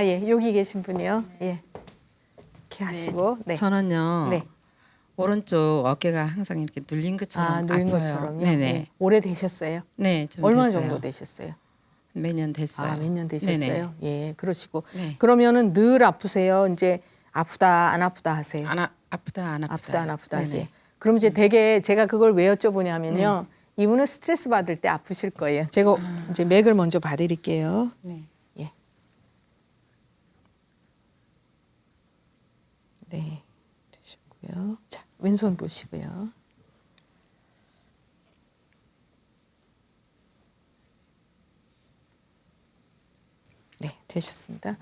아, 예. 여기 계신 분이요. 예. 이렇게 하시고. 네. 저는요. 네. 오른쪽 어깨가 항상 이렇게 눌린 것처럼 아, 누린 아파요. 것처럼요. 네네. 예. 오래 되셨어요? 네, 좀 얼마나 됐어요. 정도 되셨어요? 몇 년 됐어요. 아, 몇 년 되셨어요? 네네. 예, 그러시고. 네. 그러면은 늘 아프세요? 이제 아프다, 안 아프다 하세요? 안 아, 아프다 안 아프다. 아프다, 안 아프다 네네. 하세요? 그럼 이제 되게 제가 그걸 왜 여쭤보냐면요. 이분은 스트레스 받을 때 아프실 거예요. 제가 이제 맥을 먼저 봐드릴게요. 네. 네, 되셨고요. 자, 왼손 보시고요. 네, 되셨습니다.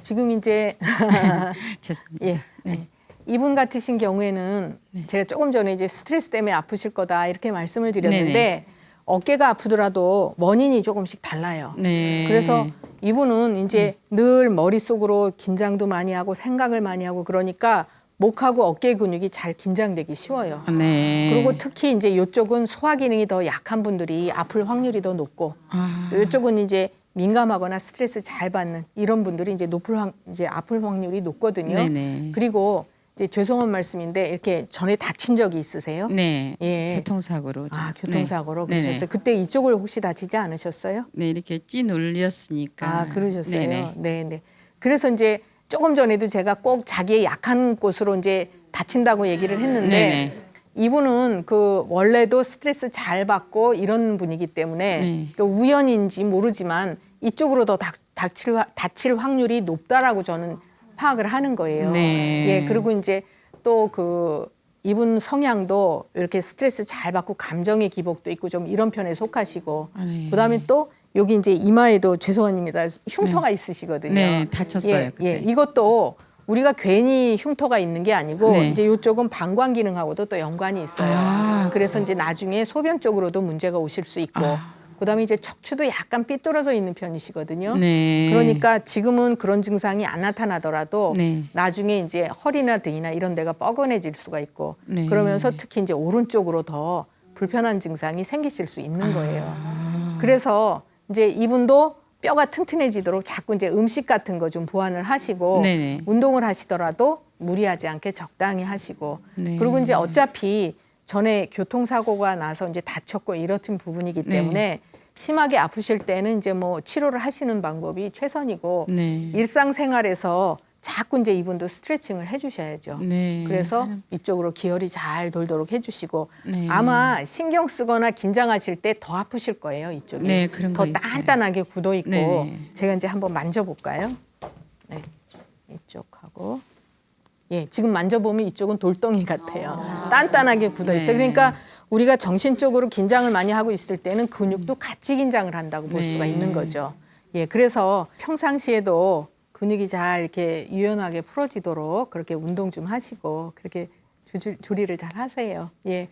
지금 이제 죄송합니다. 예. 예. 이분 같으신 경우에는 제가 조금 전에 이제 스트레스 때문에 아프실 거다 이렇게 말씀을 드렸는데 네네. 어깨가 아프더라도 원인이 조금씩 달라요. 네. 그래서 이분은 이제 늘 머릿속으로 긴장도 많이 하고 생각을 많이 하고 그러니까 목하고 어깨 근육이 잘 긴장되기 쉬워요. 네. 그리고 특히 이제 이쪽은 소화 기능이 더 약한 분들이 아플 확률이 더 높고 아, 또 이쪽은 이제 민감하거나 스트레스 잘 받는 이런 분들이 이제 높을 확 이제 아플 확률이 높거든요. 네네. 그리고 이제 죄송한 말씀인데 이렇게 전에 다친 적이 있으세요? 네. 예. 교통사고로. 좀. 아 교통사고로 네. 그러셨어요. 그때 이쪽을 혹시 다치지 않으셨어요? 네, 이렇게 찌 눌렸으니까. 아 그러셨어요. 네네. 네, 네. 그래서 이제 조금 전에도 제가 꼭 자기의 약한 곳으로 이제 다친다고 얘기를 했는데 네네. 이분은 그 원래도 스트레스 잘 받고 이런 분이기 때문에 네. 그 우연인지 모르지만 이쪽으로 더 닥, 닥칠, 화- 다칠 확률이 높다라고 저는 파악을 하는 거예요. 네. 예, 그리고 이제 또 그 이분 성향도 이렇게 스트레스 잘 받고 감정의 기복도 있고 좀 이런 편에 속하시고 아, 네. 그다음에 또 여기 이제 이마에도 죄송합니다 흉터가 있으시거든요. 네, 다쳤어요. 예, 그때. 예, 이것도 우리가 괜히 흉터가 있는 게 아니고 네. 이제 이쪽은 방광 기능하고도 또 연관이 있어요. 아, 그래서 이제 나중에 소변 쪽으로도 문제가 오실 수 있고 아. 그다음에 이제 척추도 약간 삐뚤어져 있는 편이시거든요. 네. 그러니까 지금은 그런 증상이 안 나타나더라도 네. 나중에 이제 허리나 등이나 이런 데가 뻐근해질 수가 있고 네. 그러면서 특히 이제 오른쪽으로 더 불편한 증상이 생기실 수 있는 거예요. 아. 그래서 이제 이분도 뼈가 튼튼해지도록 자꾸 이제 음식 같은 거 좀 보완을 하시고 네네. 운동을 하시더라도 무리하지 않게 적당히 하시고 네. 그리고 이제 어차피 전에 교통사고가 나서 이제 다쳤고 이렇던 부분이기 네. 때문에 심하게 아프실 때는 이제 뭐 치료를 하시는 방법이 최선이고 네. 일상생활에서 자꾸 이제 이분도 스트레칭을 해주셔야죠. 네. 그래서 이쪽으로 기혈이 잘 돌도록 해주시고 네. 아마 신경 쓰거나 긴장하실 때 더 아프실 거예요 이쪽이 네, 더. 단단하게 굳어 있고 네네. 제가 이제 한번 만져볼까요? 네 이쪽하고 예 지금 만져보면 이쪽은 돌덩이 같아요. 단단하게 굳어 있어요. 네. 그러니까 우리가 정신적으로 긴장을 많이 하고 있을 때는 근육도 같이 긴장을 한다고 볼 네. 수가 있는 거죠. 예 그래서 평상시에도 근육이 잘 이렇게 유연하게 풀어지도록 그렇게 운동 좀 하시고 그렇게 조절, 조리를 잘 하세요. 예